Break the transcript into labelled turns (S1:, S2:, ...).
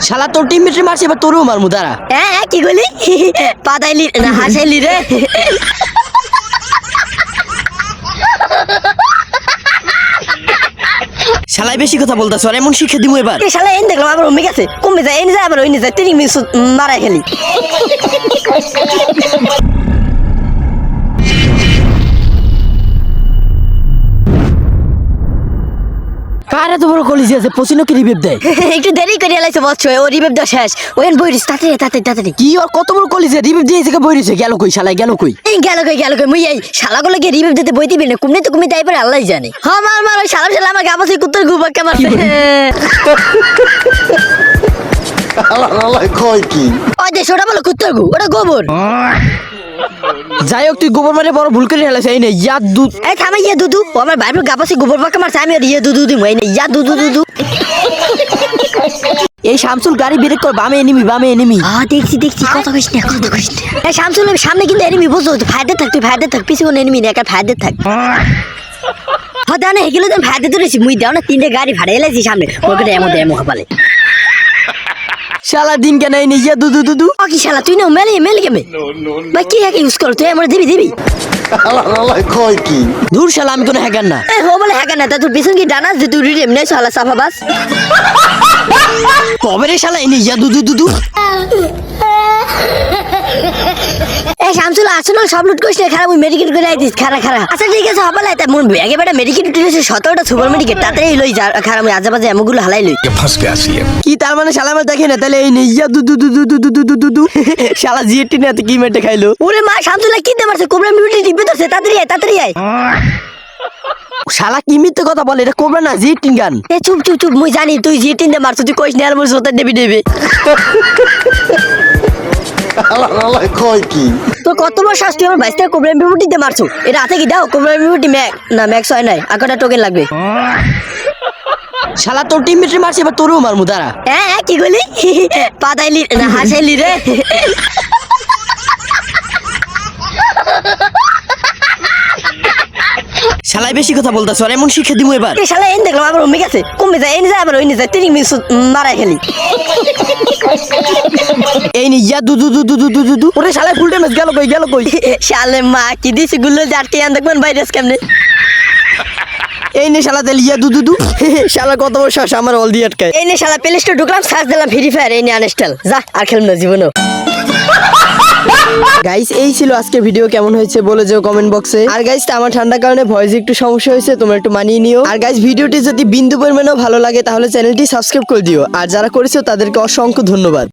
S1: শালা তোর টিম মেটে মারছে এবার তোরও মারমু দাঁড়া।
S2: হ্যাঁ হ্যাঁ, কি বলি পাতাইলি না হাসাইলি রে।
S1: শালাই বেশি কথা বলতাছ আর এমন শিক্ষা দিমু এবার।
S2: এই শালা এন দেখলাম আবার অম্মি গেছে কমে যায় এনে যায় আবার ওই যায় তিন মিনিট মারাই খেলি
S1: কার এত বড় কলেজ আছে পচিনকে রিবেপ দেয়?
S2: একটু দেরি করে এলাইছে বলছো ও রিবেব দা শেষ। ওই বইরিস তাড়াতাড়ি তাড়াতাড়ি তাড়াতাড়ি।
S1: কি ওর কত বড় কলেজে রিবেপ দিয়ে থেকে বই রয়েছে গেল কই শালাই গেল কই?
S2: এই গেল কই গেল কই মুই এই শালাগুলো গিয়ে রিবেব দিতে বই দিবি না কুমনে তো কুমনে তাই পারে আল্লাহ জানে। হ্যাঁ মার মার ওই শালা শালা আমাকে আবার সেই কুত্তার গুবাকে মারছে।
S3: আলাই কয় কি?
S2: ওই দেশ ওটা বলো কুত্তার গু ওটা গোবর।
S1: যাই হোক তুই গোবর মারে বড় ভুল করে এই নে ইয়া দুধ।
S2: এই থামে ইয়ে দুদু ও আমার গাপাসে গোবর পাকা মারছে আমি আর ইয়ে দুদু মই না ইয়া দুদু দুদু
S1: এই শামসুল গাড়ি ব্রেক কর বামে এনিমি বামে এনিমি
S2: আ দেখছি দেখছি কত কইস না কত কইস না। এই শামসুল সামনে কিন্তু এনিমি বুঝছ? তো ফায়দা থাক তুই ফায়দা থাক পিছনে কোনো এনিমি একটা ফায়দা থাক। হ্যাঁ দাও না হেগুলো তো ফায়দা ধরেছি মুই দাও না তিনটে গাড়ি ভাড়া এলাইছি সামনে। ওকে এমন এমন হবালে।
S1: শালা দিন কেন এই নে ইয়া দুদু দুধু
S2: ও কি শালা তুই না মেলে মেলে কেমে ভাই কি হ্যাকে ইউজ করো? তুই আমার দিবি দিবি?
S3: কয় কি?
S1: দূর শালা আমি কোনো হ্যাকার না।
S2: এ হো বলে হ্যাঁ না তা তোর পিছন কি ডানাস যে তুই রিড এমনি শালা সাফা বাস?
S1: কবে রে শালা এই নে ইয়া দুদু দুধু
S2: এই শামসুল আসুন সব লুট করিস খারাপ ওই মেডিকেট করে আইতিস আচ্ছা ঠিক আছে হবা লাই মোর ব্যাগে বেটা মেডিকেট উঠেছে সতেরোটা সুপার তাতেই লই যা খারাপ ওই আজাবাজে এমনগুলো হালাই লই
S4: ফাঁস আসি
S1: কি তার মানে শালা আমার দেখে না তাহলে এই নিজা দু দু দু দু দু দু দু দু দু শালা জিএটি না কি মেটে খাইলো
S2: ওরে মা শামসুলা কি দে মারছে কোবরা মিউটি দিবে তো সে তাড়াতাড়ি আয় তাড়াতাড়ি আয়
S1: শালা কি মিথ্যে কথা বলে এটা কোবরা না জিএটি গান
S2: এ চুপ চুপ চুপ মুই জানি তুই জিটিন দে মারছ তুই কইস না আর মোর সোতা দেবি দেবে
S3: কয় কি?
S2: তো কত বড় শাস্তি আমার বাইশটা কোবরা মিউটিতে মারছো এটা হাতে কি দাও? কোবরা মিউটি ম্যাক। না ম্যাক্স হয় নাই। আকাটা টোকেন লাগবে?
S1: শালা তোর টিম মেটে মারছে এবার তোরও মারমু দাঁড়া।
S2: হ্যাঁ হ্যাঁ কি বলি? পাতাইলি না হাসাইলি রে।
S1: শালাই বেশি কথা বলতেছ আর এমন শিক্ষা দিমু এবার।
S2: এই শালা এন দেখলাম আবার অম্মি গেছে কমে যায় এনে যায় আবার ওই যায় তিন মিনিট মারা খেলি।
S1: এই নে ইয়া দুধু দুধু দুধু দুধু ওরে শালাই ফুল ড্যামেজ গেল কই গেল কই?
S2: শালে মা কি দিছি গুলো জাটকে আন দেখবেন ভাইরাস কেমনে?
S1: এই নে শালা তেল ইয়া দুধু দু শালা কত বছর আমার অল দিয়ে আটকায়।
S2: এই নে শালা প্লে স্টোর ঢুকলাম সার্চ দিলাম ফ্রি ফায়ার এই নিয়ে আনস্টল যা আর খেলব না জীবনও।
S1: গাইস এই ছিল আজকে ভিডিও কেমন হয়েছে বলে যেও কমেন্ট বক্সে আর গাইস আমার ঠান্ডার কারণে ভয়েস একটু সমস্যা হয়েছে, তোমরা একটু মানিয়ে নিও। আর গাইস ভিডিওটি যদি বিন্দু পরিমাণেও ভালো লাগে, তাহলে চ্যানেলটি সাবস্ক্রাইব করে দিও। আর যারা করেছ, তাদেরকে অসংখ্য ধন্যবাদ।